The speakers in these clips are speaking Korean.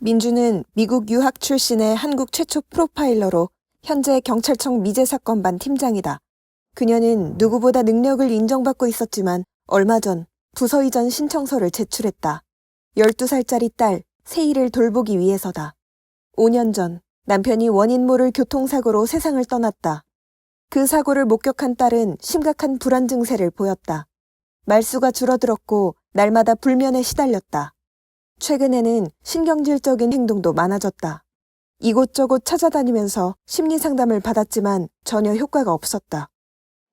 민주는 미국 유학 출신의 한국 최초 프로파일러로 현재 경찰청 미제 사건반 팀장이다. 그녀는 누구보다 능력을 인정받고 있었지만 얼마 전 부서 이전 신청서를 제출했다. 12살짜리 딸 세희를 돌보기 위해서다. 5년 전 남편이 원인 모를 교통사고로 세상을 떠났다. 그 사고를 목격한 딸은 심각한 불안 증세를 보였다. 말수가 줄어들었고 날마다 불면에 시달렸다. 최근에는 신경질적인 행동도 많아졌다. 이곳저곳 찾아다니면서 심리 상담을 받았지만 전혀 효과가 없었다.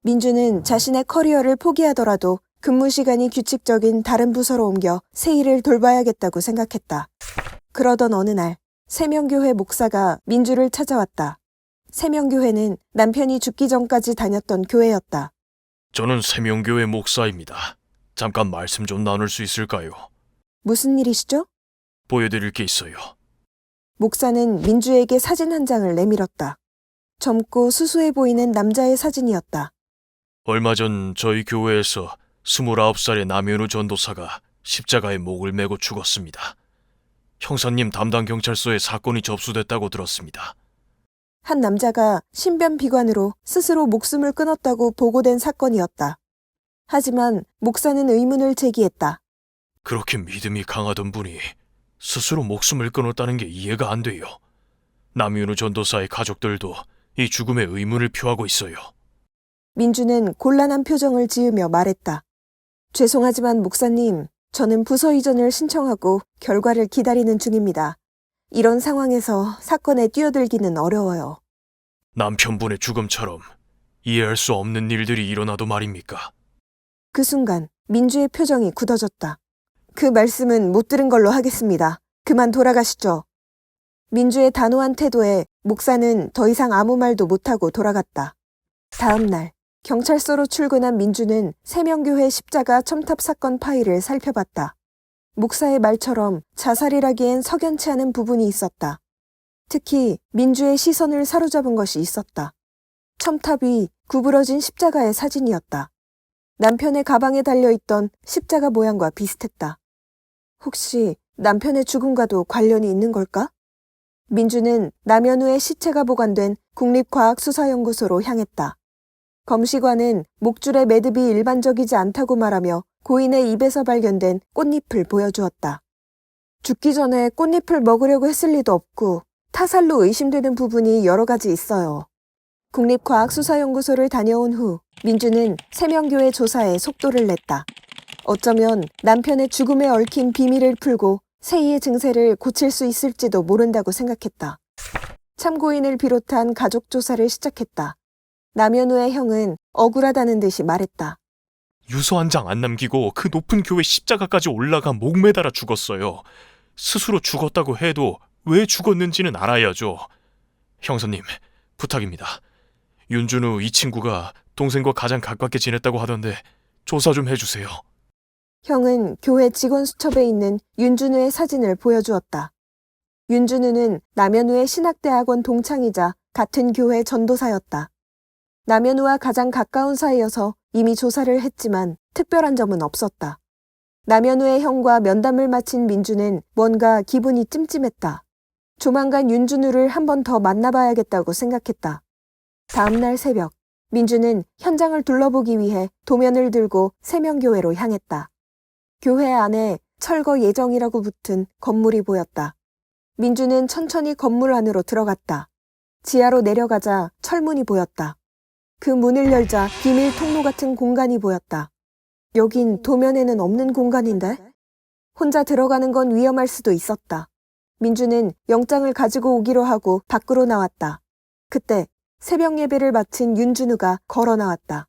민주는 자신의 커리어를 포기하더라도 근무 시간이 규칙적인 다른 부서로 옮겨 세일을 돌봐야겠다고 생각했다. 그러던 어느 날 세명교회 목사가 민주를 찾아왔다. 세명교회는 남편이 죽기 전까지 다녔던 교회였다. 저는 세명교회 목사입니다. 잠깐 말씀 좀 나눌 수 있을까요? 무슨 일이시죠? 보여드릴 게 있어요. 목사는 민주에게 사진 한 장을 내밀었다. 젊고 수수해 보이는 남자의 사진이었다. 얼마 전 저희 교회에서 29살의 남현우 전도사가 십자가에 목을 메고 죽었습니다. 형사님 담당 경찰서에 사건이 접수됐다고 들었습니다. 한 남자가 신변 비관으로 스스로 목숨을 끊었다고 보고된 사건이었다. 하지만 목사는 의문을 제기했다. 그렇게 믿음이 강하던 분이 스스로 목숨을 끊었다는 게 이해가 안 돼요. 남윤우 전도사의 가족들도 이 죽음에 의문을 표하고 있어요. 민주는 곤란한 표정을 지으며 말했다. 죄송하지만 목사님, 저는 부서 이전을 신청하고 결과를 기다리는 중입니다. 이런 상황에서 사건에 뛰어들기는 어려워요. 남편분의 죽음처럼 이해할 수 없는 일들이 일어나도 말입니까? 그 순간 민주의 표정이 굳어졌다. 그 말씀은 못 들은 걸로 하겠습니다. 그만 돌아가시죠. 민주의 단호한 태도에 목사는 더 이상 아무 말도 못하고 돌아갔다. 다음 날 경찰서로 출근한 민주는 세명교회 십자가 첨탑 사건 파일을 살펴봤다. 목사의 말처럼 자살이라기엔 석연치 않은 부분이 있었다. 특히 민주의 시선을 사로잡은 것이 있었다. 첨탑 위 구부러진 십자가의 사진이었다. 남편의 가방에 달려있던 십자가 모양과 비슷했다. 혹시 남편의 죽음과도 관련이 있는 걸까? 민주는 남현우의 시체가 보관된 국립과학수사연구소로 향했다. 검시관은 목줄의 매듭이 일반적이지 않다고 말하며 고인의 입에서 발견된 꽃잎을 보여주었다. 죽기 전에 꽃잎을 먹으려고 했을 리도 없고 타살로 의심되는 부분이 여러 가지 있어요. 국립과학수사연구소를 다녀온 후 민주는 세명교의 조사에 속도를 냈다. 어쩌면 남편의 죽음에 얽힌 비밀을 풀고 세희의 증세를 고칠 수 있을지도 모른다고 생각했다. 참고인을 비롯한 가족 조사를 시작했다. 남현우의 형은 억울하다는 듯이 말했다. 유서 한 장 안 남기고 그 높은 교회 십자가까지 올라가 목 매달아 죽었어요. 스스로 죽었다고 해도 왜 죽었는지는 알아야죠. 형사님, 부탁입니다. 윤준우 이 친구가 동생과 가장 가깝게 지냈다고 하던데 조사 좀 해주세요. 형은 교회 직원 수첩에 있는 윤준우의 사진을 보여주었다. 윤준우는 남현우의 신학대학원 동창이자 같은 교회 전도사였다. 남현우와 가장 가까운 사이여서 이미 조사를 했지만 특별한 점은 없었다. 남현우의 형과 면담을 마친 민주는 뭔가 기분이 찜찜했다. 조만간 윤준우를 한 번 더 만나봐야겠다고 생각했다. 다음날 새벽, 민주는 현장을 둘러보기 위해 도면을 들고 세명교회로 향했다. 교회 안에 철거 예정이라고 붙은 건물이 보였다. 민주는 천천히 건물 안으로 들어갔다. 지하로 내려가자 철문이 보였다. 그 문을 열자 비밀 통로 같은 공간이 보였다. 여긴 도면에는 없는 공간인데? 혼자 들어가는 건 위험할 수도 있었다. 민주는 영장을 가지고 오기로 하고 밖으로 나왔다. 그때 새벽 예배를 마친 윤준우가 걸어 나왔다.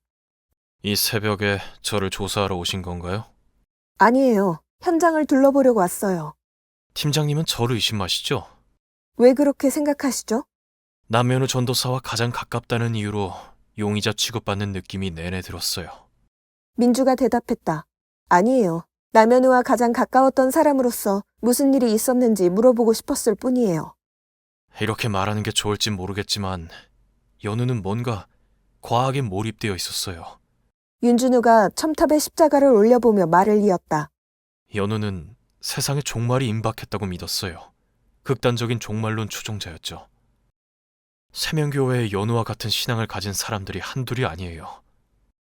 이 새벽에 저를 조사하러 오신 건가요? 아니에요. 현장을 둘러보려고 왔어요. 팀장님은 저를 의심하시죠? 왜 그렇게 생각하시죠? 남현우 전도사와 가장 가깝다는 이유로 용의자 취급받는 느낌이 내내 들었어요. 민주가 대답했다. 아니에요. 남현우와 가장 가까웠던 사람으로서 무슨 일이 있었는지 물어보고 싶었을 뿐이에요. 이렇게 말하는 게 좋을진 모르겠지만 연우는 뭔가 과학에 몰입되어 있었어요. 윤준우가 첨탑에 십자가를 올려보며 말을 이었다. 연우는 세상에 종말이 임박했다고 믿었어요. 극단적인 종말론 추종자였죠. 세명교회의 연우와 같은 신앙을 가진 사람들이 한둘이 아니에요.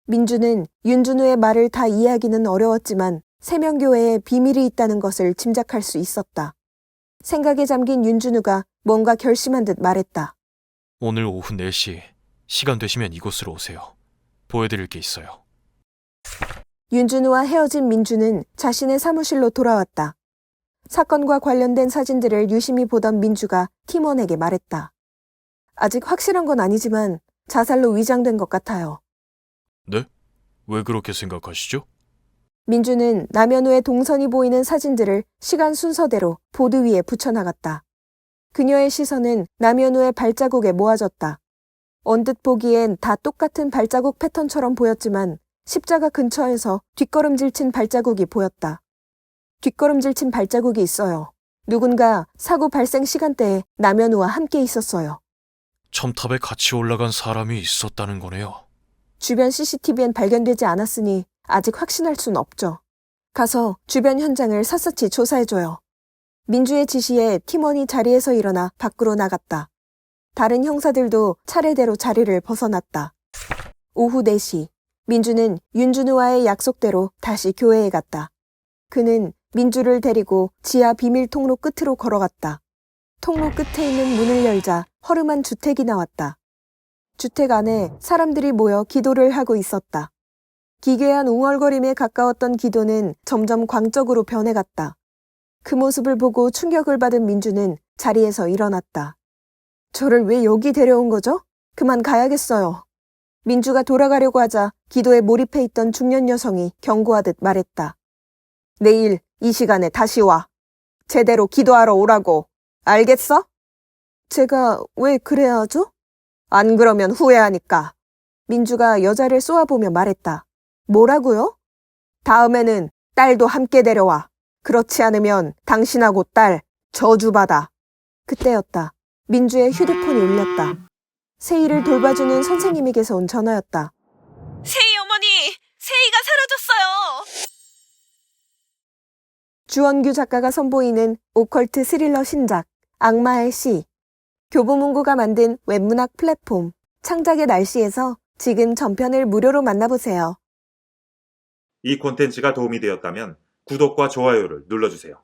민주는 윤준우의 말을 다 이해하기는 어려웠지만 세명교회에 비밀이 있다는 것을 짐작할 수 있었다. 생각에 잠긴 윤준우가 뭔가 결심한 듯 말했다. 오늘 오후 4시 시간 되시면 이곳으로 오세요. 보여드릴 게 있어요. 윤준우와 헤어진 민주는 자신의 사무실로 돌아왔다. 사건과 관련된 사진들을 유심히 보던 민주가 팀원에게 말했다. 아직 확실한 건 아니지만 자살로 위장된 것 같아요. 네? 왜 그렇게 생각하시죠? 민주는 남현우의 동선이 보이는 사진들을 시간 순서대로 보드 위에 붙여나갔다. 그녀의 시선은 남현우의 발자국에 모아졌다. 언뜻 보기엔 다 똑같은 발자국 패턴처럼 보였지만 십자가 근처에서 뒷걸음질 친 발자국이 보였다. 뒷걸음질 친 발자국이 있어요. 누군가 사고 발생 시간대에 남현우와 함께 있었어요. 첨탑에 같이 올라간 사람이 있었다는 거네요. 주변 CCTV엔 발견되지 않았으니 아직 확신할 순 없죠. 가서 주변 현장을 샅샅이 조사해줘요. 민주의 지시에 팀원이 자리에서 일어나 밖으로 나갔다. 다른 형사들도 차례대로 자리를 벗어났다. 오후 4시, 민주는 윤준우와의 약속대로 다시 교회에 갔다. 그는 민주를 데리고 지하 비밀 통로 끝으로 걸어갔다. 통로 끝에 있는 문을 열자 허름한 주택이 나왔다. 주택 안에 사람들이 모여 기도를 하고 있었다. 기괴한 웅얼거림에 가까웠던 기도는 점점 광적으로 변해갔다. 그 모습을 보고 충격을 받은 민주는 자리에서 일어났다. 저를 왜 여기 데려온 거죠? 그만 가야겠어요. 민주가 돌아가려고 하자 기도에 몰입해 있던 중년 여성이 경고하듯 말했다. 내일 이 시간에 다시 와. 제대로 기도하러 오라고. 알겠어? 제가 왜 그래야 하죠? 안 그러면 후회하니까. 민주가 여자를 쏘아보며 말했다. 뭐라고요? 다음에는 딸도 함께 데려와. 그렇지 않으면 당신하고 딸 저주받아. 그때였다. 민주의 휴대폰이 울렸다. 세이를 돌봐주는 선생님에게서 온 전화였다. 세희 어머니, 세희가 사라졌어요. 주원규 작가가 선보이는 오컬트 스릴러 신작 악마의 시 교보문고가 만든 웹문학 플랫폼 창작의 날씨에서 지금 전편을 무료로 만나보세요. 이 콘텐츠가 도움이 되었다면 구독과 좋아요를 눌러주세요.